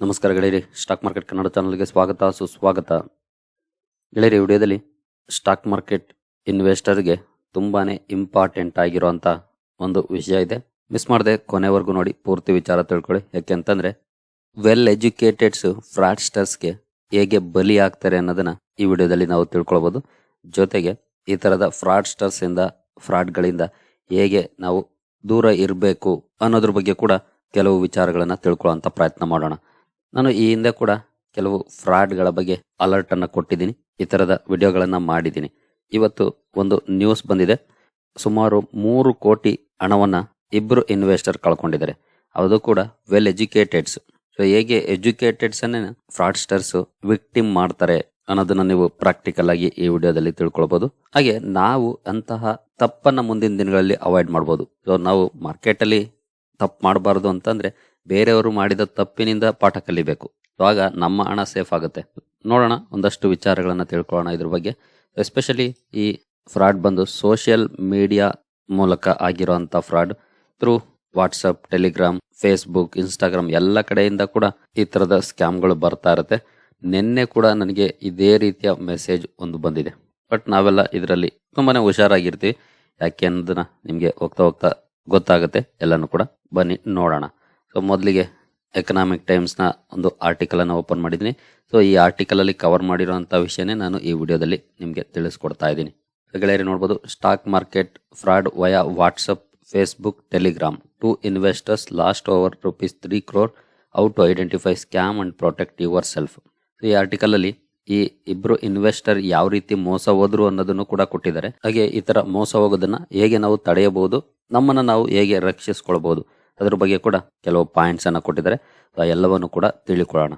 ನಮಸ್ಕಾರ ಗೆಳೆಯರಿ stock market Kannada ಚಾನಲ್ಗೆ ಸ್ವಾಗತ, ಸುಸ್ವಾಗತ. ಗೆಳೆಯರಿ ವಿಡಿಯೋದಲ್ಲಿ ಸ್ಟಾಕ್ ಮಾರ್ಕೆಟ್ ಇನ್ವೆಸ್ಟರ್ಗೆ ತುಂಬಾ ಇಂಪಾರ್ಟೆಂಟ್ ಆಗಿರುವಂಥ ಒಂದು ವಿಷಯ ಇದೆ. ಮಿಸ್ ಮಾಡದೆ ಕೊನೆವರೆಗೂ ನೋಡಿ, ಪೂರ್ತಿ ವಿಚಾರ ತಿಳ್ಕೊಳ್ಳಿ. ಯಾಕೆಂತಂದ್ರೆ ವೆಲ್ ಎಜುಕೇಟೆಡ್ಸ್ ಫ್ರಾಡ್ಸ್ಟರ್ಸ್ಗೆ ಹೇಗೆ ಬಲಿ ಆಗ್ತಾರೆ ಅನ್ನೋದನ್ನ ಈ ವಿಡಿಯೋದಲ್ಲಿ ನಾವು ತಿಳ್ಕೊಳ್ಬೋದು. ಜೊತೆಗೆ, ಈ ತರದ ಫ್ರಾಡ್ಸ್ಟರ್ಸ್ ಇಂದ ಫ್ರಾಡ್ಗಳಿಂದ ಹೇಗೆ ನಾವು ದೂರ ಇರಬೇಕು ಅನ್ನೋದ್ರ ಬಗ್ಗೆ ಕೂಡ ಕೆಲವು ವಿಚಾರಗಳನ್ನು ತಿಳ್ಕೊಳ್ಳೋ ಪ್ರಯತ್ನ ಮಾಡೋಣ. ನಾನು ಈ ಹಿಂದೆ ಕೂಡ ಕೆಲವು ಫ್ರಾಡ್ಗಳ ಬಗ್ಗೆ ಅಲರ್ಟ್ ಅನ್ನು ಕೊಟ್ಟಿದ್ದೀನಿ. ಈ ತರದ ವಿಡಿಯೋಗಳನ್ನು ಮಾಡಿದ್ದೀನಿ. ಇವತ್ತು ಒಂದು ನ್ಯೂಸ್ ಬಂದಿದೆ. ಸುಮಾರು ಮೂರು ಕೋಟಿ ಹಣವನ್ನ ಇಬ್ರು ಇನ್ವೆಸ್ಟರ್ ಕಳ್ಕೊಂಡಿದ್ದಾರೆ. ಅದು ಕೂಡ ವೆಲ್ ಎಜುಕೇಟೆಡ್ಸ್ ಸೊ ಹೇಗೆ ಎಜುಕೇಟೆಡ್ಸ್ ಅನ್ನೇ ಫ್ರಾಡ್ಸ್ಟರ್ಸ್ ವಿಕ್ಟಿಮ್ ಮಾಡ್ತಾರೆ ಅನ್ನೋದನ್ನ ನೀವು ಪ್ರಾಕ್ಟಿಕಲ್ ಆಗಿ ಈ ವಿಡಿಯೋದಲ್ಲಿ ತಿಳ್ಕೊಳ್ಬಹುದು ಹಾಗೆ ನಾವು ಅಂತಹ ತಪ್ಪನ್ನ ಮುಂದಿನ ದಿನಗಳಲ್ಲಿ ಅವಾಯ್ಡ್ ಮಾಡ್ಬೋದು. ಸೊ ನಾವು ಮಾರ್ಕೆಟಲ್ಲಿ ತಪ್ಪು ಮಾಡಬಾರ್ದು ಅಂತಂದ್ರೆ ಬೇರೆಯವರು ಮಾಡಿದ ತಪ್ಪಿನಿಂದ ಪಾಠ ಕಲಿಬೇಕು. ಆಗ ನಮ್ಮ ಹಣ ಸೇಫ್ ಆಗುತ್ತೆ. ನೋಡೋಣ, ಒಂದಷ್ಟು ವಿಚಾರಗಳನ್ನು ತಿಳ್ಕೊಳ್ಳೋಣ ಇದ್ರ ಬಗ್ಗೆ. ಎಸ್ಪೆಷಲಿ ಈ ಫ್ರಾಡ್ ಬಂದು ಸೋಷಿಯಲ್ ಮೀಡಿಯಾ ಮೂಲಕ ಆಗಿರುವಂತ fraud through WhatsApp, Telegram, Facebook, Instagram ಎಲ್ಲ ಕಡೆಯಿಂದ ಕೂಡ ಈ ಥರದ ಸ್ಕ್ಯಾಮ್ಗಳು ಬರ್ತಾ ಇರುತ್ತೆ. ನಿನ್ನೆ ಕೂಡ ನನಗೆ ಇದೇ ರೀತಿಯ ಮೆಸೇಜ್ ಒಂದು ಬಂದಿದೆ. ಬಟ್ ನಾವೆಲ್ಲ ಇದರಲ್ಲಿ ತುಂಬಾ ಹುಷಾರಾಗಿರ್ತೀವಿ. ಯಾಕೆ ಅನ್ನೋದನ್ನ ನಿಮಗೆ ಹೋಗ್ತಾ ಹೋಗ್ತಾ ಗೊತ್ತಾಗುತ್ತೆ. ಎಲ್ಲನೂ ಕೂಡ ಬನ್ನಿ, ನೋಡೋಣ. ಸೊ ಮೊದಲಿಗೆ ಎಕನಾಮಿಕ್ ಟೈಮ್ಸ್ನ ಒಂದು ಆರ್ಟಿಕಲನ್ನು ಓಪನ್ ಮಾಡಿದ್ದೀನಿ. ಸೊ ಈ ಆರ್ಟಿಕಲಲ್ಲಿ ಕವರ್ ಮಾಡಿರುವಂಥ ವಿಷಯನೇ ನಾನು ಈ ವಿಡಿಯೋದಲ್ಲಿ ನಿಮಗೆ ತಿಳಿಸ್ಕೊಡ್ತಾ ಇದ್ದೀನಿ. ಗೆಳೆಯರಿ ನೋಡ್ಬೋದು stock market fraud via WhatsApp Facebook Telegram to investors lost over rupees three crore ಔ to identify scam and protect yourself so ಈ ಆರ್ಟಿಕಲಲ್ಲಿ ಈ ಇಬ್ಬರು ಇನ್ವೆಸ್ಟರ್ ಯಾವ ರೀತಿ ಮೋಸ ಹೋದ್ರು ಅನ್ನೋದನ್ನು ಕೂಡ ಕೊಟ್ಟಿದ್ದಾರೆ. ಹಾಗೆ ಈ ಥರ ಮೋಸ ಹೋಗೋದನ್ನು ಹೇಗೆ ನಾವು ತಡೆಯಬಹುದು, ನಮ್ಮನ್ನು ನಾವು ಹೇಗೆ ರಕ್ಷಿಸ್ಕೊಳ್ಬಹುದು. ಅದ್ರ ಬಗ್ಗೆ ಕೂಡ ಕೆಲವು ಪಾಯಿಂಟ್ಸ್ ಅನ್ನ ಕೊಟ್ಟಿದ್ದಾರೆ. ಎಲ್ಲವನ್ನು ಕೂಡ ತಿಳಿಕೊಳ್ಳೋಣ.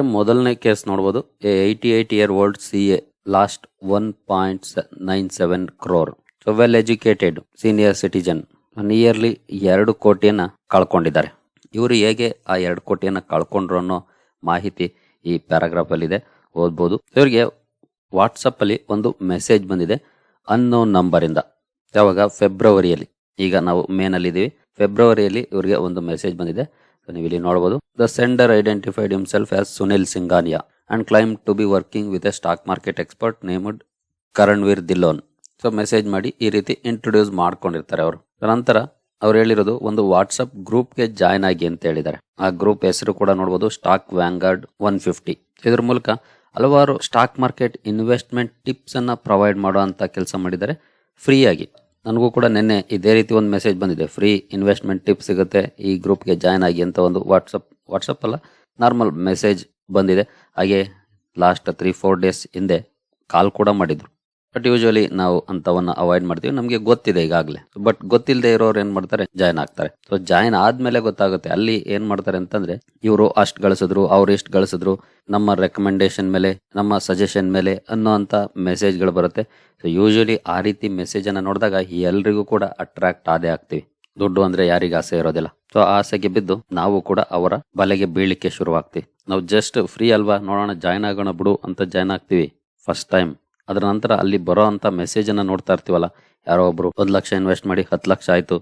ಮೊದಲನೇ ಕೇಸ್ ನೋಡಬಹುದು eighty eight year old C A lost one point nine seven crore so well educated senior citizen nearly ಎರಡು ಕೋಟಿಯನ್ನ ಕಳ್ಕೊಂಡಿದ್ದಾರೆ. ಇವರು ಹೇಗೆ ಆ ಎರಡು ಕೋಟಿಯನ್ನ ಕಳ್ಕೊಂಡ್ರು ಅನ್ನೋ ಮಾಹಿತಿ ಈ ಪ್ಯಾರಾಗ್ರಾಫ್ ಅಲ್ಲಿ ಇದೆ. ಓದ್ಬೋದು. ಇವರಿಗೆ ವಾಟ್ಸಪ್ ಅಲ್ಲಿ ಒಂದು ಮೆಸೇಜ್ ಬಂದಿದೆ. ಅನ್ನೋ ನಂಬರ್ ಇಂದ. ಯಾವಾಗ? ಫೆಬ್ರವರಿಯಲ್ಲಿ ಈಗ ನಾವು ಮೇನಲ್ಲಿ ಇದೀವಿ ಫೆಬ್ರವರಿಯಲ್ಲಿ ಇವರಿಗೆ ಒಂದು ಮೆಸೇಜ್ ಬಂದಿದೆ. ಸೊ ನೀವು ಇಲ್ಲಿ ನೋಡಬಹುದು the sender identified himself as Sunil Singhania and claim to be working with a stock market expert named Karanveer Dhillon so message ಮಾಡಿ ಈ ರೀತಿ ಇಂಟ್ರೊಡ್ಯೂಸ್ ಮಾಡ್ಕೊಂಡಿರ್ತಾರೆ ಅವರು. ನಂತರ ಅವ್ರು ಹೇಳಿರೋದು ಒಂದು ವಾಟ್ಸಪ್ ಗ್ರೂಪ್ಗೆ ಜಾಯ್ನ್ ಆಗಿ ಅಂತ ಹೇಳಿದ್ದಾರೆ. ಆ ಗ್ರೂಪ್ ಹೆಸರು ಕೂಡ ನೋಡಬಹುದು ಸ್ಟಾಕ್ ವ್ಯಾಂಗಾರ್ಡ್ ಒನ್ ಫಿಫ್ಟಿ ಇದ್ರ ಮೂಲಕ ಹಲವಾರು ಸ್ಟಾಕ್ ಮಾರ್ಕೆಟ್ ಇನ್ವೆಸ್ಟ್ಮೆಂಟ್ ಟಿಪ್ಸ್ ಅನ್ನ ಪ್ರೊವೈಡ್ ಮಾಡುವಂತ ಕೆಲಸ ಮಾಡಿದ್ದಾರೆ. ಫ್ರೀ ಆಗಿ. ನನಗೂ ಕೂಡ ನಿನ್ನೆ ಇದೇ ರೀತಿ ಒಂದು ಮೆಸೇಜ್ ಬಂದಿದೆ. ಫ್ರೀ ಇನ್ವೆಸ್ಟ್ಮೆಂಟ್ ಟಿಪ್ ಸಿಗುತ್ತೆ. ಈ ಗ್ರೂಪ್ಗೆ ಜಾಯ್ನ್ ಆಗಿ ಅಂತ ಒಂದು ವಾಟ್ಸಪ್ ವಾಟ್ಸಪ್ ಅಲ್ಲ ನಾರ್ಮಲ್ ಮೆಸೇಜ್ ಬಂದಿದೆ. ಹಾಗೆ ಲಾಸ್ಟ್ ತ್ರೀ ಫೋರ್ ಡೇಸ್ ಹಿಂದೆ ಕಾಲ್ ಕೂಡ ಮಾಡಿದ್ರು. ಬಟ್ ಯೂಶಲಿ ನಾವು ಅಂತವನ್ನ ಅವಾಯ್ಡ್ ಮಾಡ್ತೀವಿ. ನಮಗೆ ಗೊತ್ತಿದೆ ಈಗಾಗಲೇ. ಬಟ್ ಗೊತ್ತಿಲ್ಲದೆ ಇರೋರು ಏನ್ ಮಾಡ್ತಾರೆ? ಜಾಯ್ನ್ ಆಗ್ತಾರೆ. ಸೊ ಜಾಯ್ನ್ ಆದ್ಮೇಲೆ ಗೊತ್ತಾಗುತ್ತೆ ಅಲ್ಲಿ ಏನ್ ಮಾಡ್ತಾರೆ ಅಂತಂದ್ರೆ, ಇವರು ಅಷ್ಟು ಗಳಿಸಿದ್ರು, ಅವ್ರು ಎಷ್ಟು ಗಳಿಸಿದ್ರು, ನಮ್ಮ ರೆಕಮೆಂಡೇಶನ್ ಮೇಲೆ, ನಮ್ಮ ಸಜೆಷನ್ ಮೇಲೆ ಅನ್ನೋ ಅಂತ ಮೆಸೇಜ್ಗಳು ಬರುತ್ತೆ. ಸೊ ಯೂಶಲಿ ಆ ರೀತಿ ಮೆಸೇಜ್ ಅನ್ನ ನೋಡಿದಾಗ ಎಲ್ರಿಗೂ ಕೂಡ ಅಟ್ರಾಕ್ಟ್ ಆದೇ ಆಗ್ತೀವಿ. ದುಡ್ಡು ಅಂದ್ರೆ ಯಾರಿಗೆ ಆಸೆ ಇರೋದಿಲ್ಲ. ಸೊ ಆಸೆಗೆ ಬಿದ್ದು ನಾವು ಕೂಡ ಅವರ ಬಲೆಗೆ ಬೀಳಿಕ್ಕೆ ಶುರುವಾಗ್ತೀವಿ. ನಾವು ಜಸ್ಟ್ ಫ್ರೀ ಅಲ್ವಾ? ನೋಡೋಣ ಜಾಯ್ನ್ ಆಗೋಣ ಬಿಡು ಅಂತ ಜಾಯ್ನ್ ಆಗ್ತೀವಿ. ಫಸ್ಟ್ ಟೈಮ್ ಅದರ ನಂತರ ಅಲ್ಲಿ ಬರೋ ಅಂತ ಮೆಸೇಜ್ ಅನ್ನ ನೋಡ್ತಾ ಇರ್ತೀವಲ್ಲ, ಯಾರೋ ಒಬ್ರು ಒಂದ್ ಲಕ್ಷ ಇನ್ವೆಸ್ಟ್ ಮಾಡಿ ಹತ್ತು ಲಕ್ಷ ಆಯ್ತು,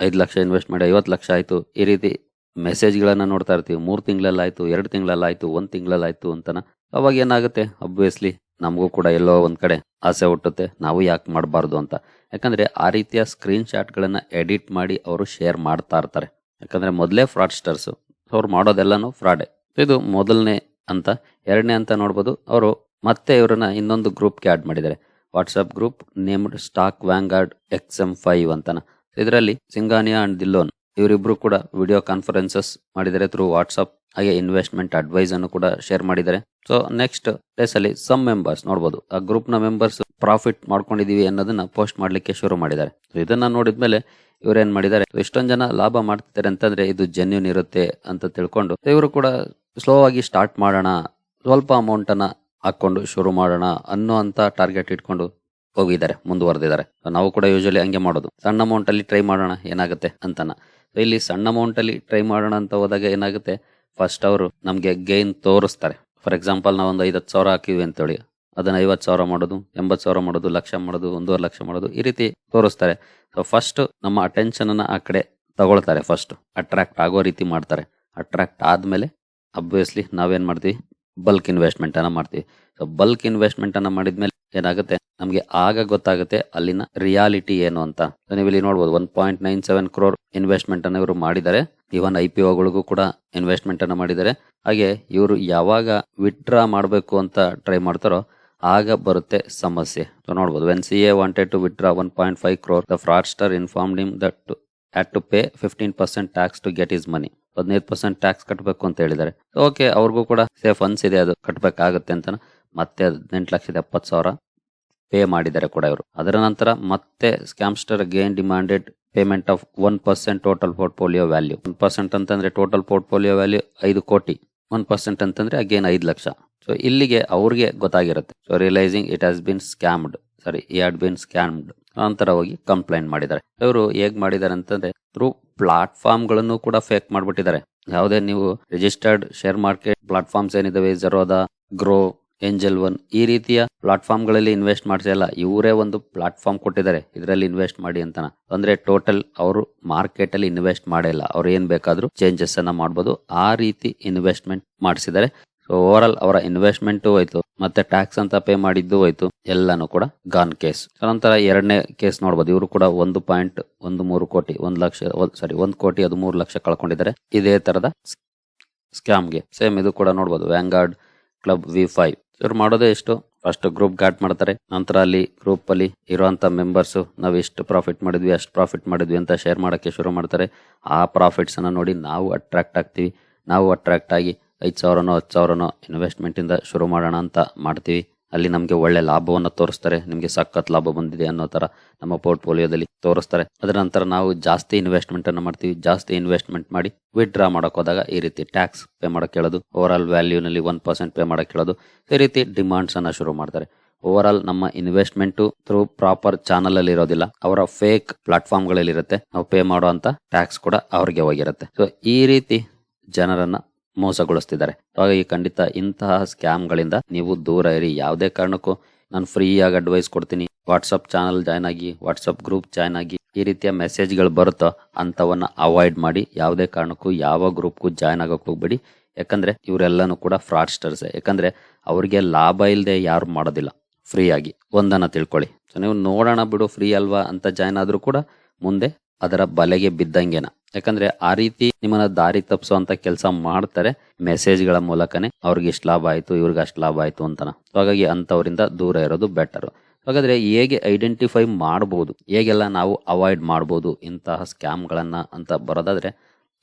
ಐದು ಲಕ್ಷ ಇನ್ವೆಸ್ಟ್ ಮಾಡಿ ಐವತ್ತು ಲಕ್ಷ ಆಯ್ತು, ಈ ರೀತಿ ಮೆಸೇಜ್ಗಳನ್ನ ನೋಡ್ತಾ ಇರ್ತೀವಿ. ಮೂರ್ ತಿಂಗಳಲ್ಲಿ ಆಯ್ತು, ಎರಡು ತಿಂಗಳಲ್ಲಿ ಆಯ್ತು, ಒಂದ್ ತಿಂಗಳಲ್ಲಿ ಆಯ್ತು ಅಂತನ. ಅವಾಗ ಏನಾಗುತ್ತೆ? ಅಬ್ವಿಯಸ್ಲಿ ನಮಗೂ ಕೂಡ ಎಲ್ಲೋ ಒಂದ್ ಕಡೆ ಆಸೆ ಹುಟ್ಟುತ್ತೆ. ನಾವು ಯಾಕೆ ಮಾಡಬಾರ್ದು ಅಂತ. ಯಾಕಂದ್ರೆ ಆ ರೀತಿಯ ಸ್ಕ್ರೀನ್ ಶಾಟ್ಗಳನ್ನ ಎಡಿಟ್ ಮಾಡಿ ಅವರು ಶೇರ್ ಮಾಡ್ತಾ ಇರ್ತಾರೆ. ಯಾಕಂದ್ರೆ ಮೊದಲೇ ಫ್ರಾಡ್ಸ್ಟರ್ಸ್ ಅವ್ರು ಮಾಡೋದೆಲ್ಲಾನು ಫ್ರಾಡೆ ಇದು ಮೊದಲನೇ ಅಂತ, ಎರಡನೇ ಅಂತ ನೋಡ್ಬೋದು. ಅವರು ಮತ್ತೆ ಇವರನ್ನ ಇನ್ನೊಂದು ಗ್ರೂಪ್ಗೆ ಆಡ್ ಮಾಡಿದ್ದಾರೆ. WhatsApp group named stock Vanguard X M five ಅಂತನ. ಇದರಲ್ಲಿ ಸಿಂಗಾನಿಯಾ ಅಂಡ್ ದಿಲ್ಲೋನ್ ಇವರಿಬ್ರು ಕೂಡ ವಿಡಿಯೋ ಕಾನ್ಫರೆನ್ಸಸ್ ಮಾಡಿದರೆ ಥ್ರೂ ವಾಟ್ಸಪ್ ಹಾಗೆ ಇನ್ವೆಸ್ಟ್ಮೆಂಟ್ ಅಡ್ವೈಸ್ ಅನ್ನು ಕೂಡ ಶೇರ್ ಮಾಡಿದ್ದಾರೆ. ಸೊ ನೆಕ್ಸ್ಟ್ ಪ್ಲೇಸ್ ಅಲ್ಲಿ ಸಮ್ ಮೆಂಬರ್ಸ್ ನೋಡಬಹುದು ಆ ಗ್ರೂಪ್ನ ಮೆಂಬರ್ಸ್ ಪ್ರಾಫಿಟ್ ಮಾಡ್ಕೊಂಡಿದೀವಿ ಅನ್ನೋದನ್ನ ಪೋಸ್ಟ್ ಮಾಡ್ಲಿಕ್ಕೆ ಶುರು ಮಾಡಿದ್ದಾರೆ. ಇದನ್ನ ನೋಡಿದ್ಮೇಲೆ ಇವ್ರೇನ್ ಮಾಡಿದ್ದಾರೆ? ಎಷ್ಟೊಂದು ಜನ ಲಾಭ ಮಾಡ್ತಿದ್ದಾರೆ ಅಂತಂದ್ರೆ ಇದು ಜೆನ್ಯೂನ್ ಇರುತ್ತೆ ಅಂತ ತಿಳ್ಕೊಂಡು ಇವರು ಕೂಡ ಸ್ಲೋ ಆಗಿ ಸ್ಟಾರ್ಟ್ ಮಾಡೋಣ. ಸ್ವಲ್ಪ ಅಮೌಂಟ್ ಅನ್ನ ಹಾಕೊಂಡು ಶುರು ಮಾಡೋಣ ಅನ್ನೋ ಅಂತ ಟಾರ್ಗೆಟ್ ಇಟ್ಕೊಂಡು ಹೋಗಿದ್ದಾರೆ, ಮುಂದುವರೆದಿದ್ದಾರೆ. ನಾವು ಕೂಡ ಯೂಶಲಿ ಹಂಗೆ ಮಾಡೋದು. ಸಣ್ಣ ಅಮೌಂಟ್ ಅಲ್ಲಿ ಟ್ರೈ ಮಾಡೋಣ, ಏನಾಗುತ್ತೆ ಅಂತನ. ಸೊ ಇಲ್ಲಿ ಸಣ್ಣ ಅಮೌಂಟ್ ಅಲ್ಲಿ ಟ್ರೈ ಮಾಡೋಣ ಅಂತ ಹೋದಾಗ ಏನಾಗುತ್ತೆ? ಫಸ್ಟ್ ಅವರು ನಮಗೆ ಗೇನ್ ತೋರಿಸ್ತಾರೆ. ಫಾರ್ ಎಕ್ಸಾಂಪಲ್ ನಾವು ಒಂದು ಐವತ್ತು ಸಾವಿರ ಹಾಕಿವಿ ಅಂತೇಳಿ. ಅದನ್ನ ಐವತ್ತು ಸಾವಿರ ಮಾಡೋದು, ಎಂಬತ್ತು ಸಾವಿರ ಮಾಡೋದು, ಲಕ್ಷ ಮಾಡೋದು, ಒಂದೂವರೆ ಲಕ್ಷ ಮಾಡೋದು ಈ ರೀತಿ ತೋರಿಸ್ತಾರೆ. ಸೊ ಫಸ್ಟ್ ನಮ್ಮ ಅಟೆನ್ಷನ್ ಆ ಕಡೆ ತಗೊಳ್ತಾರೆ ಫಸ್ಟ್ ಅಟ್ರಾಕ್ಟ್ ಆಗೋ ರೀತಿ ಮಾಡ್ತಾರೆ. ಅಟ್ರಾಕ್ಟ್ ಆದ್ಮೇಲೆ ಅಬ್ವಿಯಸ್ಲಿ ನಾವೇನು ಮಾಡ್ತೀವಿ? ಬಲ್ಕ್ ಇನ್ವೆಸ್ಟ್ಮೆಂಟ್ ಅನ್ನ ಮಾಡ್ತೀವಿ. ಸೊ ಬಲ್ಕ್ ಇನ್ವೆಸ್ಟ್ಮೆಂಟ್ ಅನ್ನ ಮಾಡಿದ್ಮೇಲೆ ಏನಾಗುತ್ತೆ? ನಮಗೆ ಆಗ ಗೊತ್ತಾಗುತ್ತೆ ಅಲ್ಲಿನ ರಿಯಾಲಿಟಿ ಏನು ಅಂತ. ನೀವು ಇಲ್ಲಿ ನೋಡ್ಬೋದು one point nine seven crore investment ಅನ್ನ ಇವರು ಮಾಡಿದ್ದಾರೆ. ಇವನ್ ಐ ಪಿ ಒಗಳಿಗೂ ಕೂಡ ಇನ್ವೆಸ್ಟ್ಮೆಂಟ್ ಅನ್ನ ಮಾಡಿದ್ದಾರೆ. ಹಾಗೆ ಇವರು ಯಾವಾಗ ವಿತ್ಡ್ರಾ ಮಾಡಬೇಕು ಅಂತ ಟ್ರೈ ಮಾಡ್ತಾರೋ, ಆಗ ಬರುತ್ತೆ ಸಮಸ್ಯೆ. ಸೊ ನೋಡ್ಬೋದು when C A wanted to withdraw one point five crore the fraudster inform him that had to pay fifteen percent tax to get his money ಹದಿನೈದು ಪರ್ಸೆಂಟ್ ಟ್ಯಾಕ್ಸ್ ಕಟ್ಟಬೇಕು ಅಂತ ಹೇಳಿದ್ದಾರೆ. ಓಕೆ ಅವ್ರಿಗೂ ಕೂಡ ಸೇಫ್ ಅನ್ಸ್ ಇದೆ, ಅದು ಕಟ್ಟಬೇಕಾಗುತ್ತೆ ಅಂತ ಮತ್ತೆ ಹದಿನೆಂಟು ಲಕ್ಷದ ಎಪ್ಪತ್ತು ಸಾವಿರ ಪೇ ಮಾಡಿದ್ದಾರೆ ಕೂಡ ಇವರು. ಅದರ ನಂತರ ಮತ್ತೆ scamster again demanded payment of one percent total portfolio value one percent ಅಂತಂದ್ರೆ ಟೋಟಲ್ ಪೋರ್ಟ್ಫೋಲಿಯೋ ವ್ಯಾಲ್ಯೂ ಐದು ಕೋಟಿ. ಒನ್ ಪರ್ಸೆಂಟ್ ಅಂತಂದ್ರೆ ಅಗೇನ್ ಐದು ಲಕ್ಷ. ಸೊ ಇಲ್ಲಿಗೆ ಅವ್ರಿಗೆ ಗೊತ್ತಾಗಿರುತ್ತೆ. So realising it has been scammed sorry ಈ ಹ್ಯಾಡ್ ಬಿನ್ ಸ್ಕ್ಯಾಮ್ಡ್ ನಂತರ ಹೋಗಿ ಕಂಪ್ಲೇಂಟ್ ಮಾಡಿದ್ದಾರೆ. ಇವರು ಹೇಗ್ ಮಾಡಿದ್ದಾರೆ ಅಂತಂದ್ರೆ ಥ್ರೂ ಪ್ಲಾಟ್ಫಾರ್ಮ್ಗಳನ್ನು ಕೂಡ ಫೇಕ್ ಮಾಡಿಬಿಟ್ಟಿದ್ದಾರೆ. ಯಾವುದೇ ನೀವು ರಿಜಿಸ್ಟರ್ಡ್ ಶೇರ್ ಮಾರ್ಕೆಟ್ ಪ್ಲಾಟ್ಫಾರ್ಮ್ಸ್ ಏನಿದಾವೆ ಜರೋದಾ ಗ್ರೋ ಏಂಜಲ್ ಒನ್ ಈ ರೀತಿಯ ಪ್ಲಾಟ್ಫಾರ್ಮ್ಗಳಲ್ಲಿ ಇನ್ವೆಸ್ಟ್ ಮಾಡಿಸಲ್ಲ ಇವರೇ ಒಂದು ಪ್ಲಾಟ್ಫಾರ್ಮ್ ಕೊಟ್ಟಿದ್ದಾರೆ. ಇದರಲ್ಲಿ ಇನ್ವೆಸ್ಟ್ ಮಾಡಿ ಅಂತ ಅಂದ್ರೆ ಟೋಟಲ್ ಅವರು ಮಾರ್ಕೆಟ್ ಅಲ್ಲಿ ಇನ್ವೆಸ್ಟ್ ಮಾಡಿಲ್ಲ ಅವ್ರು ಏನ್ ಬೇಕಾದ್ರೂ ಚೇಂಜಸ್ ಅನ್ನ ಮಾಡಬಹುದು ಆ ರೀತಿ ಇನ್ವೆಸ್ಟ್ಮೆಂಟ್ ಮಾಡಿಸಿದ್ದಾರೆ. ಓವರ್ ಆಲ್ ಅವರ ಇನ್ವೆಸ್ಟ್ಮೆಂಟ್ ಹೋಯ್ತು, ಮತ್ತೆ ಟ್ಯಾಕ್ಸ್ ಅಂತ ಪೇ ಮಾಡಿದ್ದು ಹೋಯ್ತು, ಎಲ್ಲಾನು ಕೂಡ ಗಾನ್ ಕೇಸ್ ನಂತರ ಎರಡನೇ ಕೇಸ್ ನೋಡಬಹುದು ಇವರು ಕೂಡ ಒಂದು ಪಾಯಿಂಟ್ ಒಂದು ಮೂರು ಕೋಟಿ, ಒಂದು ಲಕ್ಷ ಸಾರಿ ಒಂದು ಕೋಟಿ ಅದು ಮೂರು ಲಕ್ಷ ಕಳ್ಕೊಂಡಿದ್ದಾರೆ. ಇದೇ ತರದ ಸ್ಕ್ಯಾಮ್ಗೆ ಸೇಮ್ ಇದು ಕೂಡ ನೋಡಬಹುದು ವ್ಯಾಂಗಾರ್ಡ್ ಕ್ಲಬ್ ವಿ ಫೈವ್ ಇವ್ರು ಮಾಡೋದೇ ಎಷ್ಟು? ಫಸ್ಟ್ ಗ್ರೂಪ್ ಗಾಟ್ ಮಾಡ್ತಾರೆ. ನಂತರ ಅಲ್ಲಿ ಗ್ರೂಪ್ ಅಲ್ಲಿ ಇರುವಂತ ಮೆಂಬರ್ಸ್ ನಾವು ಎಷ್ಟು ಪ್ರಾಫಿಟ್ ಮಾಡಿದ್ವಿ, ಅಷ್ಟು ಪ್ರಾಫಿಟ್ ಮಾಡಿದ್ವಿ ಅಂತ ಶೇರ್ ಮಾಡಕ್ಕೆ ಶುರು ಮಾಡ್ತಾರೆ. ಆ ಪ್ರಾಫಿಟ್ಸ್ ಅನ್ನ ನೋಡಿ ನಾವು ಅಟ್ರಾಕ್ಟ್ ಆಗ್ತೀವಿ. ನಾವು ಅಟ್ರಾಕ್ಟ್ ಆಗಿ ಐದು ಸಾವಿರನೋ, ಹತ್ತು ಸಾವಿರನೋ ಇನ್ವೆಸ್ಟ್ಮೆಂಟಿಂದ ಶುರು ಮಾಡೋಣ ಅಂತ ಮಾಡ್ತೀವಿ. ಅಲ್ಲಿ ನಮಗೆ ಒಳ್ಳೆ ಲಾಭವನ್ನು ತೋರಿಸ್ತಾರೆ. ನಿಮಗೆ ಸಖತ್ ಲಾಭ ಬಂದಿದೆ ಅನ್ನೋ ಥರ ನಮ್ಮ ಪೋರ್ಟ್ಫೋಲಿಯೋದಲ್ಲಿ ತೋರಿಸ್ತಾರೆ. ಅದರ ನಂತರ ನಾವು ಜಾಸ್ತಿ ಇನ್ವೆಸ್ಟ್ಮೆಂಟನ್ನು ಮಾಡ್ತೀವಿ. ಜಾಸ್ತಿ ಇನ್ವೆಸ್ಟ್ಮೆಂಟ್ ಮಾಡಿ ವಿತ್ಡ್ರಾ ಮಾಡೋಕೆ ಹೋದಾಗ ಈ ರೀತಿ ಟ್ಯಾಕ್ಸ್ ಪೇ ಮಾಡೋಕ್ಕೆ ಹೇಳೋದು ಓವರ್ ಆಲ್ ವ್ಯಾಲ್ಯೂನಲ್ಲಿ ಒನ್ ಪರ್ಸೆಂಟ್ ಪೇ ಮಾಡೋಕ್ಕೆ ಹೇಳೋದು, ಈ ರೀತಿ ಡಿಮಾಂಡ್ಸನ್ನು ಶುರು ಮಾಡ್ತಾರೆ. ಓವರ್ ಆಲ್ ನಮ್ಮ ಇನ್ವೆಸ್ಟ್ಮೆಂಟು ಥ್ರೂ ಪ್ರಾಪರ್ ಚಾನಲ್ ಅಲ್ಲಿ ಇರೋದಿಲ್ಲ. ಅವರ ಫೇಕ್ ಪ್ಲಾಟ್ಫಾರ್ಮ್ಗಳಲ್ಲಿರುತ್ತೆ ಗಳಲ್ಲಿ ಇರುತ್ತೆ ನಾವು ಪೇ ಮಾಡುವಂತ ಟ್ಯಾಕ್ಸ್ ಕೂಡ ಅವ್ರಿಗೆ ಹೋಗಿರುತ್ತೆ. ಸೊ ಈ ರೀತಿ ಜನರನ್ನ ಮೋಸಗೊಳಿಸ್ತಿದ್ದಾರೆ. ಹಾಗಾಗಿ ಖಂಡಿತ ಇಂತಹ ಸ್ಕ್ಯಾಮ್ಗಳಿಂದ ನೀವು ದೂರ ಇರಿ. ಯಾವುದೇ ಕಾರಣಕ್ಕೂ ನಾನು ಫ್ರೀಯಾಗಿ ಅಡ್ವೈಸ್ ಕೊಡ್ತೀನಿ. ವಾಟ್ಸಪ್ ಚಾನಲ್ ಜಾಯ್ನ್ ಆಗಿ ವಾಟ್ಸಪ್ ಗ್ರೂಪ್ ಜಾಯ್ನ್ ಆಗಿ ಈ ರೀತಿಯ ಮೆಸೇಜ್ಗಳು ಬರುತ್ತೋ ಅಂತವನ್ನ ಅವಾಯ್ಡ್ ಮಾಡಿ. ಯಾವುದೇ ಕಾರಣಕ್ಕೂ ಯಾವ ಗ್ರೂಪ್ಗೂ ಜಾಯ್ನ್ ಆಗೋಕೆ ಹೋಗ್ಬೇಡಿ. ಯಾಕಂದ್ರೆ ಇವರೆಲ್ಲನೂ ಕೂಡ ಫ್ರಾಡ್ಸ್ಟರ್ಸ್ ಯಾಕಂದ್ರೆ ಅವರಿಗೆ ಲಾಭ ಇಲ್ಲದೆ ಯಾರು ಮಾಡೋದಿಲ್ಲ. ಫ್ರೀಯಾಗಿ. ಒಂದನ್ನ ತಿಳ್ಕೊಳ್ಳಿ. ಸೊ ನೀವು ನೋಡೋಣ ಬಿಡು ಫ್ರೀ ಅಲ್ವಾ ಅಂತ ಜಾಯ್ನ್ ಆದರೂ ಕೂಡ ಮುಂದೆ ಅದರ ಬಲೆಗೆ ಬಿದ್ದಂಗೆನ. ಯಾಕಂದ್ರೆ ಆ ರೀತಿ ನಿಮ್ಮನ್ನ ದಾರಿ ತಪ್ಪಿಸುವಂತ ಕೆಲಸ ಮಾಡ್ತಾರೆ ಮೆಸೇಜ್ಗಳ ಮೂಲಕನೇ. ಅವ್ರಿಗೆ ಇಷ್ಟು ಲಾಭ ಆಯ್ತು, ಇವ್ರಿಗೆ ಅಷ್ಟು ಲಾಭ ಆಯ್ತು ಅಂತನ. ಹಾಗಾಗಿ ಅಂತವರಿಂದ ದೂರ ಇರೋದು ಬೆಟರ್ ಹಾಗಾದ್ರೆ ಹೇಗೆ ಐಡೆಂಟಿಫೈ ಮಾಡಬಹುದು ಹೇಗೆಲ್ಲ ನಾವು ಅವಾಯ್ಡ್ ಮಾಡಬಹುದು ಇಂತಹ ಸ್ಕ್ಯಾಮ್ಗಳನ್ನ ಅಂತ ಬರೋದಾದ್ರೆ,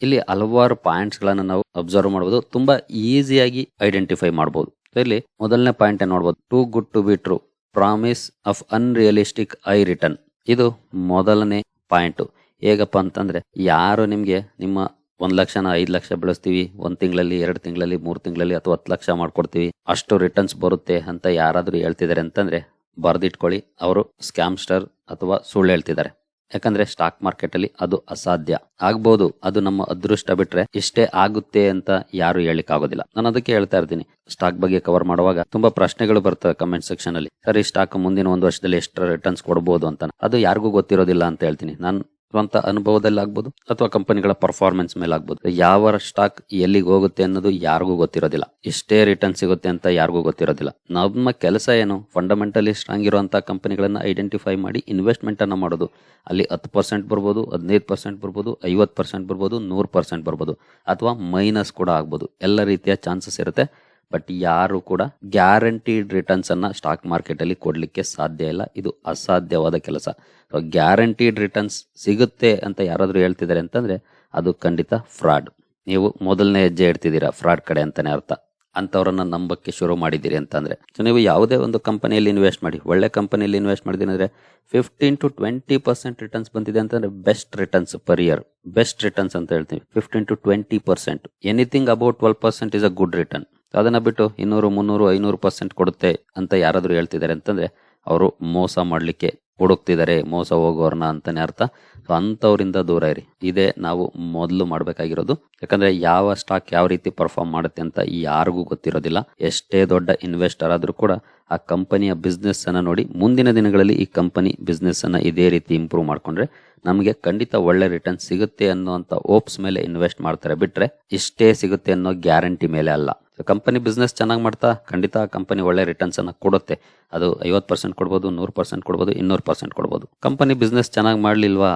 ಇಲ್ಲಿ ಹಲವಾರು ಪಾಯಿಂಟ್ಸ್ ಗಳನ್ನ ನಾವು ಅಬ್ಸರ್ವ್ ಮಾಡಬಹುದು ತುಂಬಾ ಈಸಿಯಾಗಿ ಐಡೆಂಟಿಫೈ ಮಾಡಬಹುದು ಇಲ್ಲಿ ಮೊದಲನೇ ಪಾಯಿಂಟ್ ನೋಡಬಹುದು too good to be true promise of unrealistic high return ಇದು ಮೊದಲನೇ ಪಾಯಿಂಟ್ ಹೇಗಪ್ಪ ಅಂತಂದ್ರೆ ಯಾರು ನಿಮ್ಗೆ ನಿಮ್ಮ ಒಂದ್ ಲಕ್ಷನ ಐದ್ ಲಕ್ಷ ಬೆಳೆಸ್ತೀವಿ, ಒಂದ್ ತಿಂಗಳಲ್ಲಿ, ಎರಡ್ ತಿಂಗಳಲ್ಲಿ, ಮೂರ್ ತಿಂಗಳಲ್ಲಿ ಅಥವಾ ಹತ್ತು ಲಕ್ಷ ಮಾಡ್ಕೊಡ್ತೀವಿ, ಅಷ್ಟು ರಿಟರ್ನ್ಸ್ ಬರುತ್ತೆ ಅಂತ ಯಾರಾದ್ರೂ ಹೇಳ್ತಿದ್ದಾರೆ ಅಂತಂದ್ರೆ ಬರ್ದಿಟ್ಕೊಳ್ಳಿ. ಅವರು ಸ್ಕ್ಯಾಮ್ಸ್ಟರ್ ಅಥವಾ ಸುಳ್ಳು ಹೇಳ್ತಿದ್ದಾರೆ ಯಾಕಂದ್ರೆ ಸ್ಟಾಕ್ ಮಾರ್ಕೆಟ್ ಅಲ್ಲಿ ಅದು ಅಸಾಧ್ಯ. ಆಗ್ಬೋದು, ಅದು ನಮ್ಮ ಅದೃಷ್ಟ ಬಿಟ್ರೆ ಇಷ್ಟೇ ಆಗುತ್ತೆ ಅಂತ ಯಾರು ಹೇಳಿಕ್ ಆಗೋದಿಲ್ಲ ನಾನು ಅದಕ್ಕೆ ಹೇಳ್ತಾ ಇರ್ತೀನಿ. ಸ್ಟಾಕ್ ಬಗ್ಗೆ ಕವರ್ ಮಾಡುವಾಗ ತುಂಬಾ ಪ್ರಶ್ನೆಗಳು ಬರ್ತವೆ ಕಮೆಂಟ್ ಸೆಕ್ಷನ್ ಅಲ್ಲಿ. ಸರ್ ಸ್ಟಾಕ್ ಮುಂದಿನ ಒಂದು ವರ್ಷದಲ್ಲಿ ಎಷ್ಟು ರಿಟರ್ನ್ಸ್ ಕೊಡಬಹುದು ಅಂತ. ಅದು ಯಾರಿಗೂ ಗೊತ್ತಿರೋದಿಲ್ಲ ಅಂತ ಹೇಳ್ತೀನಿ. ನಾನು ಸ್ವಂತ ಅನುಭವದಲ್ಲಿ ಆಗ್ಬೋದು ಅಥವಾ ಕಂಪನಿಗಳ ಪರ್ಫಾರ್ಮೆನ್ಸ್ ಮೇಲೆ ಆಗ್ಬೋದು. ಯಾವ ಸ್ಟಾಕ್ ಎಲ್ಲಿಗೆ ಹೋಗುತ್ತೆ ಅನ್ನೋದು ಯಾರಿಗೂ ಗೊತ್ತಿರೋದಿಲ್ಲ. ಎಷ್ಟೇ ರಿಟರ್ನ್ ಸಿಗುತ್ತೆ ಅಂತ ಯಾರಿಗೂ ಗೊತ್ತಿರೋದಿಲ್ಲ. ನಮ್ಮ ಕೆಲಸ ಏನು? ಫಂಡಮೆಂಟಲಿ ಸ್ಟ್ರಾಂಗ್ ಇರುವಂತಹ ಕಂಪನಿಗಳನ್ನ ಐಡೆಂಟಿಫೈ ಮಾಡಿ ಇನ್ವೆಸ್ಟ್ಮೆಂಟ್ ಅನ್ನ ಮಾಡೋದು. ಅಲ್ಲಿ ಹತ್ತು ಪರ್ಸೆಂಟ್ ಬರ್ಬೋದು, ಹದಿನೈದು ಪರ್ಸೆಂಟ್ ಬರ್ಬೋದು, ಐವತ್ತು ಪರ್ಸೆಂಟ್ ಬರ್ಬೋದು, ನೂರು ಪರ್ಸೆಂಟ್ ಬರ್ಬೋದು. ಅಥವಾ ಮೈನಸ್ ಕೂಡ ಆಗ್ಬೋದು. ಎಲ್ಲ ರೀತಿಯ ಚಾನ್ಸಸ್ ಇರುತ್ತೆ. ಬಟ್ ಯಾರು ಕೂಡ ಗ್ಯಾರಂಟಿಡ್ ರಿಟರ್ನ್ಸ್ ಅನ್ನ ಸ್ಟಾಕ್ ಮಾರ್ಕೆಟ್ ಅಲ್ಲಿ ಕೊಡ್ಲಿಕ್ಕೆ ಸಾಧ್ಯ ಇಲ್ಲ. ಇದು ಅಸಾಧ್ಯವಾದ ಕೆಲಸ. ಸೊ ಗ್ಯಾರಂಟಿಡ್ ರಿಟರ್ನ್ಸ್ ಸಿಗುತ್ತೆ ಅಂತ ಯಾರಾದ್ರೂ ಹೇಳ್ತಿದ್ದಾರೆ ಅಂತಂದ್ರೆ ಅದು ಖಂಡಿತ ಫ್ರಾಡ್ ನೀವು ಮೊದಲನೇ ಹೆಜ್ಜೆ ಇಡ್ತಿದ್ದೀರಾ ಫ್ರಾಡ್ ಕಡೆ ಅಂತಾನೆ ಅರ್ಥ. ಅಂತವ್ರನ್ನ ನಂಬಕ್ಕೆ ಶುರು ಮಾಡಿದ್ದೀರಿ ಅಂತಂದ್ರೆ. ಸೊ ನೀವು ಯಾವುದೇ ಒಂದು ಕಂಪನಿಯಲ್ಲಿ ಇನ್ವೆಸ್ಟ್ ಮಾಡಿ, ಒಳ್ಳೆ ಕಂಪನಿಯಲ್ಲಿ ಇನ್ವೆಸ್ಟ್ ಮಾಡಿದೀನಿ ಅಂದ್ರೆ fifteen to twenty percent returns ಬಂದಿದೆ ಅಂತಂದ್ರೆ best returns per year best returns ಅಂತ ಹೇಳ್ತೀವಿ. Fifteen to twenty percent anything about twelve percent is a good return ಅದನ್ನ ಬಿಟ್ಟು ಇನ್ನೂರು, ಮುನ್ನೂರು, ಐನೂರು ಪರ್ಸೆಂಟ್ ಕೊಡುತ್ತೆ ಅಂತ ಯಾರಾದರೂ ಹೇಳ್ತಿದ್ದಾರೆ ಅಂತಂದರೆ ಅವರು ಮೋಸ ಮಾಡಲಿಕ್ಕೆ ಹುಡುಕ್ತಿದ್ದಾರೆ, ಮೋಸ ಹೋಗೋರ್ನ ಅಂತಲೇ ಅರ್ಥ. ಸೊ ಅಂಥವರಿಂದ ದೂರ ಇರಿ. ಇದೇ ನಾವು ಮೊದಲು ಮಾಡಬೇಕಾಗಿರೋದು. ಯಾಕಂದರೆ ಯಾವ ಸ್ಟಾಕ್ ಯಾವ ರೀತಿ ಪರ್ಫಾರ್ಮ್ ಮಾಡುತ್ತೆ ಅಂತ ಯಾರಿಗೂ ಗೊತ್ತಿರೋದಿಲ್ಲ. ಎಷ್ಟೇ ದೊಡ್ಡ ಇನ್ವೆಸ್ಟರ್ ಆದರೂ ಕೂಡ ಆ ಕಂಪನಿಯ ಬಿಸ್ನೆಸ್ ಅನ್ನ ನೋಡಿ ಮುಂದಿನ ದಿನಗಳಲ್ಲಿ ಈ ಕಂಪನಿ ಬಿಸ್ನೆಸ್ ಅನ್ನ ಇದೇ ರೀತಿ ಇಂಪ್ರೂವ್ ಮಾಡ್ಕೊಂಡ್ರೆ ನಮಗೆ ಖಂಡಿತ ಒಳ್ಳೆ ರಿಟರ್ನ್ ಸಿಗುತ್ತೆ ಅನ್ನೋಂಥ ಓಪ್ಸ್ ಮೇಲೆ ಇನ್ವೆಸ್ಟ್ ಮಾಡ್ತಾರೆ. ಬಿಟ್ರೆ ಇಷ್ಟೇ ಸಿಗುತ್ತೆ ಅನ್ನೋ ಗ್ಯಾರಂಟಿ ಮೇಲೆ ಅಲ್ಲ. ಕಂಪನಿ ಬಿಸ್ನೆಸ್ ಚೆನ್ನಾಗಿ ಮಾಡ್ತಾ ಖಂಡಿತ ಆ ಕಂಪನಿ ಒಳ್ಳೆ ರಿಟರ್ನ್ಸ್ ಅನ್ನ ಕೊಡುತ್ತೆ. ಅದು ಐವತ್ತು ಪರ್ಸೆಂಟ್ ಕೊಡ್ಬೋದು, ನೂರು ಪರ್ಸೆಂಟ್ ಕೊಡ್ಬೋದು, ಇನ್ನೂರು ಪರ್ಸೆಂಟ್ ಕೊಡ್ಬೋದು. ಕಂಪನಿ ಬಿಸ್ನೆಸ್ ಚೆನ್ನಾಗಿ ಮಾಡಲಿಲ್ವಾ?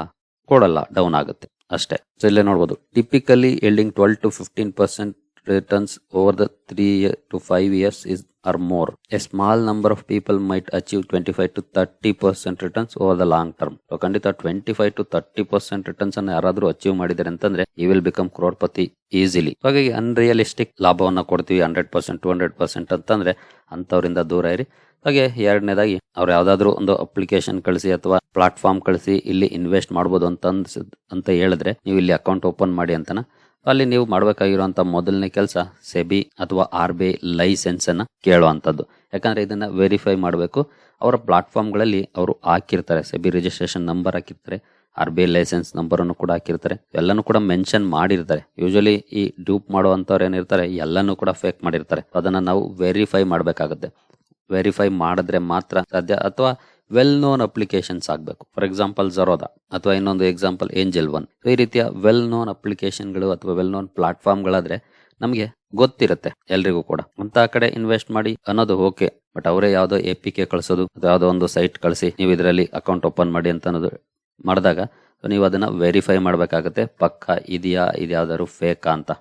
ಕೊಡಲ್ಲ ಡೌನ್ ಆಗುತ್ತೆ. ಅಷ್ಟೇ. ಸೊ ಇಲ್ಲೇ ನೋಡ್ಬೋದು. Typically yielding twelve to fifteen percent over the three to five years is are more a small number of people might achieve twenty five to thirty percent returns over the long term ಖಂಡಿತ twenty five to thirty percent returns ಅನ್ನು ಯಾರಾದ್ರೂ achieve ಮಾಡಿದ್ದಾರೆ ಅಂತಂದ್ರೆ ಈ will become crorepati easily ಹಾಗಾಗಿ unrealistic ಲಾಭವನ್ನ ಕೊಡ್ತೀವಿ hundred percent to hundred percent ಅಂತಂದ್ರೆ ಅಂತವರಿಂದ ದೂರ ಇರಿ. ಹಾಗೆ ಎರಡನೇದಾಗಿ, ಅವ್ರು ಯಾವ್ದಾದ್ರು ಒಂದು ಅಪ್ಲಿಕೇಶನ್ ಕಳಿಸಿ ಅಥವಾ ಪ್ಲಾಟ್ಫಾರ್ಮ್ ಕಳಿಸಿ, ಇಲ್ಲಿ ಇನ್ವೆಸ್ಟ್ ಮಾಡ್ಬೋದು ಅಂತ ಅನ್ಸಿದ್ ಅಂತ ಹೇಳಿದ್ರೆ, ನೀವು ಇಲ್ಲಿ ಅಕೌಂಟ್ ಓಪನ್ ಮಾಡಿ ಅಂತನ ಅಲ್ಲಿ ನೀವು ಮಾಡಬೇಕಾಗಿರುವಂಥ ಮೊದಲನೇ ಕೆಲಸ ಸೆಬಿ ಅಥವಾ ಆರ್ ಬಿ ಐ ಲೈಸೆನ್ಸ್ ಅನ್ನ ಕೇಳುವಂತದ್ದು. ಯಾಕಂದ್ರೆ ಇದನ್ನ ವೆರಿಫೈ ಮಾಡಬೇಕು. ಅವರ ಪ್ಲಾಟ್ಫಾರ್ಮ್ಗಳಲ್ಲಿ ಅವರು ಹಾಕಿರ್ತಾರೆ. ಸೆಬಿ ರಿಜಿಸ್ಟ್ರೇಷನ್ ನಂಬರ್ ಹಾಕಿರ್ತಾರೆ. R B I license number ಅನ್ನು ಕೂಡ ಹಾಕಿರ್ತಾರೆ. ಎಲ್ಲನೂ ಕೂಡ ಮೆನ್ಷನ್ ಮಾಡಿರ್ತಾರೆ. ಯೂಶಲಿ ಈ ಡೂಪ್ ಮಾಡುವಂತವ್ರು ಏನಿರ್ತಾರೆ ಎಲ್ಲನೂ ಕೂಡ ಫೇಕ್ ಮಾಡಿರ್ತಾರೆ. ಅದನ್ನ ನಾವು ವೆರಿಫೈ ಮಾಡಬೇಕಾಗುತ್ತೆ. ವೆರಿಫೈ ಮಾಡಿದ್ರೆ ಮಾತ್ರ ಸಾಧ್ಯ. ಅಥವಾ ವೆಲ್ ನೋನ್ ಅಪ್ಲಿಕೇಶನ್ಸ್ ಆಗಬೇಕು. ಫಾರ್ ಎಕ್ಸಾಂಪಲ್ ಜರೋದಾ ಅಥವಾ ಇನ್ನೊಂದು ಎಕ್ಸಾಂಪಲ್ ಏಂಜಲ್ ಒನ್ ಈ ರೀತಿಯ ವೆಲ್ ನೋನ್ ಅಪ್ಲಿಕೇಶನ್ಗಳು ಅಥವಾ ವೆಲ್ ನೋನ್ ಪ್ಲಾಟ್ಫಾರ್ಮ್ಗಳಾದ್ರೆ ನಮಗೆ ಗೊತ್ತಿರುತ್ತೆ ಎಲ್ರಿಗೂ ಕೂಡ. ಅಂತ ಕಡೆ ಇನ್ವೆಸ್ಟ್ ಮಾಡಿ ಅನ್ನೋದು ಓಕೆ ಬಟ್ ಅವರೇ ಯಾವುದೋ ಎ ಪಿ ಕೆ ಕಳಿಸೋದು, ಅಥವಾ ಯಾವುದೋ ಒಂದು ಸೈಟ್ ಕಳಿಸಿ, ನೀವು ಇದರಲ್ಲಿ ಅಕೌಂಟ್ ಓಪನ್ ಮಾಡಿ ಅಂತ ಅನ್ನೋದು ಮಾಡಿದಾಗ ನೀವು ಅದನ್ನ ವೆರಿಫೈ ಮಾಡಬೇಕಾಗುತ್ತೆ. ಪಕ್ಕ ಇದೆಯಾ ಇದು ಫೇಕಾ ಅಂತ.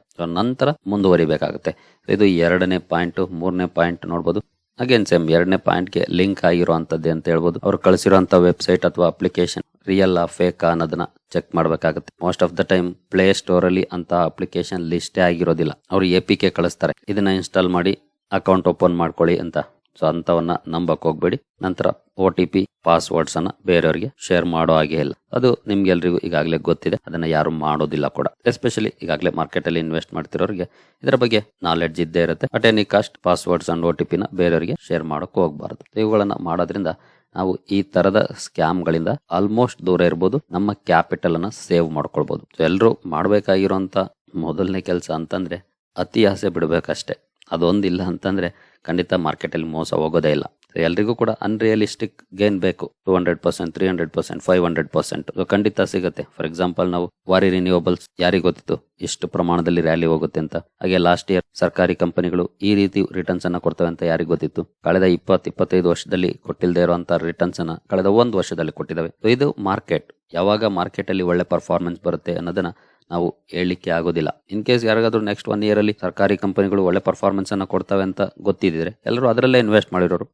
ನಂತರ ಮುಂದುವರಿಬೇಕಾಗುತ್ತೆ. ಇದು ಎರಡನೇ ಪಾಯಿಂಟ್ ಮೂರನೇ ಪಾಯಿಂಟ್ ನೋಡ್ಬೋದು. ಅಗೇನ್ ಸೇಮ್ ಎರಡನೇ ಪಾಯಿಂಟ್ಗೆ ಲಿಂಕ್ ಆಗಿರುವಂತದ್ದೇ ಅಂತ ಹೇಳ್ಬೋದು. ಅವ್ರು ಕಳಿಸಿರುವಂತ ವೆಬ್ಸೈಟ್ ಅಥವಾ ಅಪ್ಲಿಕೇಶನ್ ರಿಯಲ್ ಆ ಫೇಕ್ ಅನ್ನೋದನ್ನ ಚೆಕ್ ಮಾಡಬೇಕಾಗುತ್ತೆ. Most of the time Play Store ಅಲ್ಲಿ ಅಂತ ಅಪ್ಲಿಕೇಶನ್ ಲಿಸ್ಟೇ ಆಗಿರೋದಿಲ್ಲ. ಅವ್ರು ಎ ಪಿ ಕೆ ಕಳಿಸ್ತಾರೆ. ಇದನ್ನ ಇನ್ಸ್ಟಾಲ್ ಮಾಡಿ ಅಕೌಂಟ್ ಓಪನ್ ಮಾಡ್ಕೊಳ್ಳಿ ಅಂತ. ಸೊ ಅಂಥವನ್ನ ನಂಬಕ್ ಹೋಗ್ಬೇಡಿ. ನಂತರ ಒ ಟಿ ಪಿ ಪಾಸ್ವರ್ಡ್ಸ್ ಅನ್ನ ಬೇರೆಯವರಿಗೆ ಶೇರ್ ಮಾಡೋ ಹಾಗೆ ಇಲ್ಲ. ಅದು ನಿಮ್ಗೆಲ್ರಿಗೂ ಈಗಾಗಲೇ ಗೊತ್ತಿದೆ. ಅದನ್ನ ಯಾರು ಮಾಡೋದಿಲ್ಲ ಕೂಡ. ಎಸ್ಪೆಷಲಿ ಈಗಾಗಲೇ ಮಾರ್ಕೆಟ್ ಅಲ್ಲಿ ಇನ್ವೆಸ್ಟ್ ಮಾಡ್ತಿರೋರಿಗೆ ಇದರ ಬಗ್ಗೆ ನಾಲೆಡ್ಜ್ ಇದ್ದೇ ಇರುತ್ತೆ. At any cost passwords and O T ಪಿನ ಬೇರೆಯವರಿಗೆ ಶೇರ್ ಮಾಡೋಕೆ ಹೋಗ್ಬಾರ್ದು. ಇವುಗಳನ್ನ ಮಾಡೋದ್ರಿಂದ ನಾವು ಈ ತರದ ಸ್ಕ್ಯಾಮ್ ಗಳಿಂದ ಆಲ್ಮೋಸ್ಟ್ ದೂರ ಇರ್ಬೋದು. ನಮ್ಮ ಕ್ಯಾಪಿಟಲ್ ಅನ್ನ ಸೇವ್ ಮಾಡ್ಕೊಳ್ಬಹುದು ಎಲ್ಲರೂ ಮಾಡಬೇಕಾಗಿರುವಂತ ಮೊದಲನೇ ಕೆಲಸ ಅಂತಂದ್ರೆ ಅತಿ ಆಸೆ ಬಿಡ್ಬೇಕಷ್ಟೇ. ಅದೊಂದಿಲ್ಲ ಅಂತಂದ್ರೆ ಖಂಡಿತ ಮಾರ್ಕೆಟಲ್ಲಿ ಮೋಸ ಹೋಗೋದೇ ಇಲ್ಲ. ಎಲ್ರಿಗೂ ಕೂಡ ಅನ್ರಿಯಲಿಸ್ಟಿಕ್ ಗೇನ್ ಬೇಕು. Two hundred percent three hundred percent five hundred percent ಖಂಡಿತ ಸಿಗುತ್ತೆ. ಫಾರ್ ಎಕ್ಸಾಂಪಲ್ ನಾವು ವಾರಿ ರಿನ್ಯೂವಬಲ್ಸ್ ಯಾರಿಗೆ ಗೊತ್ತಿತ್ತು? ಇಷ್ಟು ಪ್ರಮಾಣದಲ್ಲಿ ರ್ಯಾಲಿ ಹೋಗುತ್ತೆ ಅಂತ. ಹಾಗೆ ಲಾಸ್ಟ್ ಇಯರ್ ಸರ್ಕಾರಿ ಕಂಪನಿಗಳು ಈ ರೀತಿ ರಿಟರ್ನ್ಸ್ ಅನ್ನ ಕೊಡ್ತವೆ ಅಂತ ಯಾರಿಗೆ ಗೊತ್ತಿತ್ತು? ಕಳೆದ ಇಪ್ಪತ್ ಇಪ್ಪತ್ತೈದು ವರ್ಷದಲ್ಲಿ ಕೊಟ್ಟಿಲ್ಲದೆ ಇರುವಂತಹ ರಿಟರ್ನ್ಸ್ ಅನ್ನ ಕಳೆದ ಒಂದು ವರ್ಷದಲ್ಲಿ ಕೊಟ್ಟಿದ್ದಾವೆ. ಇದು ಮಾರ್ಕೆಟ್ ಯಾವಾಗ ಮಾರ್ಕೆಟ್ ಅಲ್ಲಿ ಒಳ್ಳೆ ಪರ್ಫಾರ್ಮೆನ್ಸ್ ಬರುತ್ತೆ ಅನ್ನೋದನ್ನ ನಾವು ಹೇಳಲಿಕ್ಕೆ ಆಗೋದಿಲ್ಲ. ಇನ್ ಕೇಸ್ ಯಾರಿಗಾದ್ರೂ ನೆಕ್ಸ್ಟ್ ಒನ್ ಇಯರ್ ಅಲ್ಲಿ ಸರ್ಕಾರಿ ಕಂಪನಿಗಳು ಒಳ್ಳೆ ಪರ್ಫಾರ್ಮೆನ್ಸ್ ಅನ್ನ ಕೊಡ್ತವೆ ಅಂತ ಗೊತ್ತಿದ್ರೆ ಎಲ್ಲರೂ ಅದರಲ್ಲೇ ಇನ್ವೆಸ್ಟ್ ಮಾಡಿರೋರು.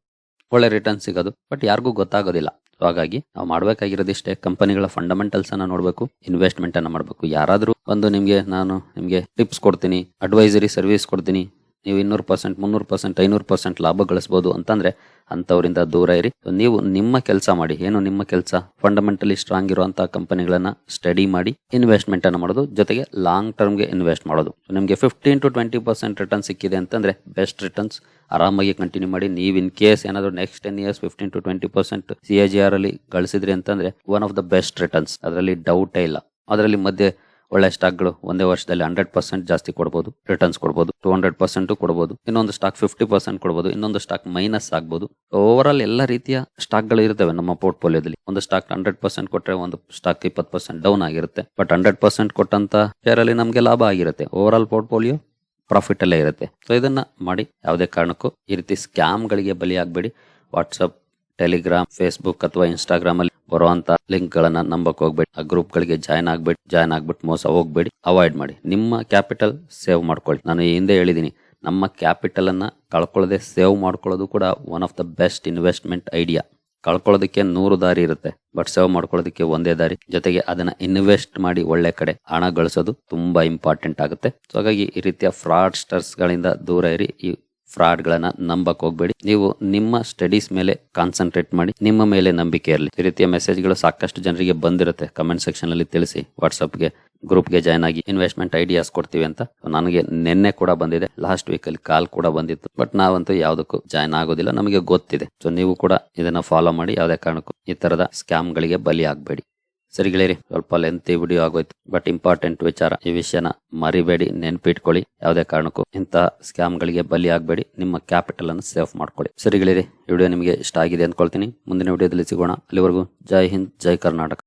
ಒಳ್ಳೆ ರಿಟರ್ನ್ ಸಿಗೋದು. ಬಟ್ ಯಾರಿಗೂ ಗೊತ್ತಾಗೋದಿಲ್ಲ. ಹಾಗಾಗಿ ನಾವು ಮಾಡಬೇಕಾಗಿರೋದಿಷ್ಟೇ ಕಂಪನಿಗಳ ಫಂಡಮೆಂಟಲ್ಸ್ ಅನ್ನ ನೋಡಬೇಕು ಇನ್ವೆಸ್ಟ್ಮೆಂಟ್ ಅನ್ನ ಮಾಡಬೇಕು. ಯಾರಾದರೂ ಒಂದು ನಿಮಗೆ ನಾನು ನಿಮಗೆ ಟಿಪ್ಸ್ ಕೊಡ್ತೀನಿ ಅಡ್ವೈಸರಿ ಸರ್ವಿಸ್ ಕೊಡ್ತೀನಿ ನೀವು ಇನ್ನೂರು ಪರ್ಸೆಂಟ್, ಮುನ್ನೂರು ಪರ್ಸೆಂಟ್, ಐನೂರು ಪರ್ಸೆಂಟ್ ಲಾಭ ಗಳಿಸ್ಬೋದು ಅಂತಂದ್ರೆ ಅಂಥವರಿಂದ ದೂರ ಇರಿ. ನೀವು ನಿಮ್ಮ ಕೆಲಸ ಮಾಡಿ. ಏನು ನಿಮ್ಮ ಕೆಲಸ? ಫಂಡಮೆಂಟಲಿ ಸ್ಟ್ರಾಂಗ್ ಇರುವಂತಹ ಕಂಪನಿಗಳನ್ನ ಸ್ಟಡಿ ಮಾಡಿ ಇನ್ವೆಸ್ಟ್ಮೆಂಟ್ ಅನ್ನು ಮಾಡೋದು. ಜೊತೆಗೆ ಲಾಂಗ್ ಟರ್ಮ್ಗೆ ಇನ್ವೆಸ್ಟ್ ಮಾಡೋದು. ನಿಮ್ಗೆ fifteen to twenty percent return ಸಿಕ್ಕಿದೆ ಅಂತಂದ್ರೆ ಬೆಸ್ಟ್ ರಿಟರ್ನ್ಸ್ ಆರಾಮಾಗಿ ಕಂಟಿನ್ಯೂ ಮಾಡಿ. ನೀವು ಇನ್ ಕೇಸ್ ಏನಾದರೂ next ten years fifteen to twenty percent C A G R ಅಲ್ಲಿ ಗಳಿಸಿದ್ರಿ ಅಂತಂದ್ರೆ one of the best returns ಅದರಲ್ಲಿ ಡೌಟೇ ಇಲ್ಲ. ಅದರಲ್ಲಿ ಮಧ್ಯೆ ಒಳ್ಳೆ ಸ್ಟಾಕ್ಗಳು ಒಂದೇ ವರ್ಷದಲ್ಲಿ ಹಂಡ್ರೆಡ್ ಪರ್ಸೆಂಟ್ ಜಾಸ್ತಿ ಕೊಡಬಹುದು ರಿಟರ್ನ್ಸ್ ಕೊಡಬಹುದು ಟೂ ಹಂಡ್ರೆಡ್ ಪರ್ಸೆಂಟ್ ಕೊಡಬಹುದು ಇನ್ನೊಂದು ಸ್ಟಾಕ್ ಫಿಫ್ಟಿ ಪರ್ಸೆಂಟ್ ಕೊಡಬಹುದು ಇನ್ನೊಂದು ಸ್ಟಾಕ್ ಮೈನಸ್ ಆಗ್ಬೋದು. ಓವರ್ ಆಲ್ ಎಲ್ಲ ರೀತಿಯ ಸ್ಟಾಕ್ಗಳು ಇರ್ತವೆ ನಮ್ಮ ಪೋರ್ಟ್ಫೋಲಿಯೋದಲ್ಲಿ ಒಂದು ಸ್ಟಾಕ್ ಹಂಡ್ರೆಡ್ ಪರ್ಸೆಂಟ್ ಕೊಟ್ಟರೆ ಒಂದು ಸ್ಟಾಕ್ ಇಪ್ಪತ್ತು ಪರ್ಸೆಂಟ್ ಡೌನ್ ಆಗಿರುತ್ತೆ. ಬಟ್ ಹಂಡ್ರೆಡ್ ಪರ್ಸೆಂಟ್ ಕೊಟ್ಟಂತ ಶೇರ್ ಅಲ್ಲಿ ನಮಗೆ ಲಾಭ ಆಗಿರುತ್ತೆ. ಓವರ್ ಆಲ್ ಪೋರ್ಟ್ಫೋಲಿಯೋ ಪ್ರಾಫಿಟ್ ಅಲ್ಲೇ ಇರುತ್ತೆ. ಸೊ ಇದನ್ನ ಮಾಡಿ ಯಾವುದೇ ಕಾರಣಕ್ಕೂ ಈ ರೀತಿ ಸ್ಕ್ಯಾಮ್ ಗಳಿಗೆ ಬಲಿಯಾಗಬೇಡಿ. ವಾಟ್ಸಪ್ ಟೆಲಿಗ್ರಾಮ್, ಫೇಸ್ಬುಕ್ ಅಥವಾ ಇನ್ಸ್ಟಾಗ್ರಾಮ್ ಅಲ್ಲಿ ಬರುವಂತ ಲಿಂಕ್ ಗಳನ್ನ ನಂಬಕ್ ಹೋಗ್ಬೇಡಿ. ಆ ಗ್ರೂಪ್ ಗಳಿಗೆ ಜಾಯ್ನ್ ಆಗ್ಬೇಡಿ, ಜಾಯ್ನ್ ಆಗ್ಬಿಟ್ಟು ಮೋಸ ಹೋಗ್ಬೇಡಿ. ಅವಾಯ್ಡ್ ಮಾಡಿ. ನಿಮ್ಮ ಕ್ಯಾಪಿಟಲ್ ಸೇವ್ ಮಾಡ್ಕೊಳ್ಳಿ. ನಾನು ಹಿಂದೆ ಹೇಳಿದೀನಿ ನಮ್ಮ ಕ್ಯಾಪಿಟಲ್ ಅನ್ನ ಕಳ್ಕೊಳ್ಳದೆ ಸೇವ್ ಮಾಡ್ಕೊಳ್ಳೋದು ಕೂಡ one of the best investment idea ಕಳ್ಕೊಳ್ಳೋದಕ್ಕೆ ನೂರು ದಾರಿ ಇರುತ್ತೆ ಬಟ್ ಸೇವ್ ಮಾಡ್ಕೊಳ್ಳೋದಕ್ಕೆ ಒಂದೇ ದಾರಿ. ಜೊತೆಗೆ ಅದನ್ನ ಇನ್ವೆಸ್ಟ್ ಮಾಡಿ ಒಳ್ಳೆ ಕಡೆ ಹಣ ಗಳಿಸೋದು ತುಂಬಾ ಇಂಪಾರ್ಟೆಂಟ್ ಆಗುತ್ತೆ. ಸೊ ಹಾಗಾಗಿ ಈ ರೀತಿಯ ಫ್ರಾಡ್ಸ್ಟರ್ಸ್ ಗಳಿಂದ ದೂರ ಇರಿ. ಈ ಫ್ರಾಡ್ ಗಳನ್ನ ನಂಬಕ್ ಹೋಗ್ಬೇಡಿ. ನೀವು ನಿಮ್ಮ ಸ್ಟಡೀಸ್ ಮೇಲೆ ಕಾನ್ಸಂಟ್ರೇಟ್ ಮಾಡಿ, ನಿಮ್ಮ ಮೇಲೆ ನಂಬಿಕೆ ಇರಲಿ. ಈ ರೀತಿಯ ಮೆಸೇಜ್ಗಳು ಸಾಕಷ್ಟು ಜನರಿಗೆ ಬಂದಿರುತ್ತೆ. ಕಮೆಂಟ್ ಸೆಕ್ಷನ್ ಅಲ್ಲಿ ತಿಳಿಸಿ ವಾಟ್ಸ್ಆಪ್ಗೆ ಗ್ರೂಪ್ಗೆ ಜಾಯ್ನ್ ಆಗಿ ಇನ್ವೆಸ್ಟ್ಮೆಂಟ್ ಐಡಿಯಾಸ್ ಕೊಡ್ತೀವಿ ಅಂತ. ನನಗೆ ನಿನ್ನೆ ಕೂಡ ಬಂದಿದೆ. ಲಾಸ್ಟ್ ವೀಕ್ ಅಲ್ಲಿ ಕಾಲ್ ಕೂಡ ಬಂದಿತ್ತು. ಬಟ್ ನಾವಂತೂ ಯಾವುದಕ್ಕೂ ಜಾಯ್ನ್ ಆಗೋದಿಲ್ಲ. ನಮಗೆ ಗೊತ್ತಿದೆ. ಸೊ ನೀವು ಕೂಡ ಇದನ್ನ ಫಾಲೋ ಮಾಡಿ, ಯಾವುದೇ ಕಾರಣಕ್ಕೂ ಈ ತರದ ಸ್ಕ್ಯಾಮ್ ಗಳಿಗೆ ಬಲಿ ಆಗಬೇಡಿ. ಸರಿ ಗೆಳೆಯರಿ, ಸ್ವಲ್ಪ ಲೆಂತಿ ವಿಡಿಯೋ ಆಗೋಯ್ತು. ಬಟ್ ಇಂಪಾರ್ಟೆಂಟ್ ವಿಚಾರ, ಈ ವಿಷಯನ ಮರಿಬೇಡಿ, ನೆನ್ಪಿಟ್ಕೊಳ್ಳಿ. ಯಾವುದೇ ಕಾರಣಕ್ಕೂ ಇಂತಹ ಸ್ಕ್ಯಾಮ್ ಗಳಿಗೆ ಬಲಿ ಆಗಬೇಡಿ. ನಿಮ್ಮ ಕ್ಯಾಪಿಟಲ್ ಅನ್ನು ಸೇವ್ ಮಾಡ್ಕೊಳ್ಳಿ. ಸರಿ ಗೆಳೆಯರಿ ವಿಡಿಯೋ ನಿಮಗೆ ಇಷ್ಟ ಆಗಿದೆ ಅಂದ್ಕೊಳ್ತೀನಿ. ಮುಂದಿನ ವಿಡಿಯೋದಲ್ಲಿ ಸಿಗೋಣ. ಅಲ್ಲಿವರೆಗೂ ಜೈ ಹಿಂದ್, ಜೈ ಕರ್ನಾಟಕ.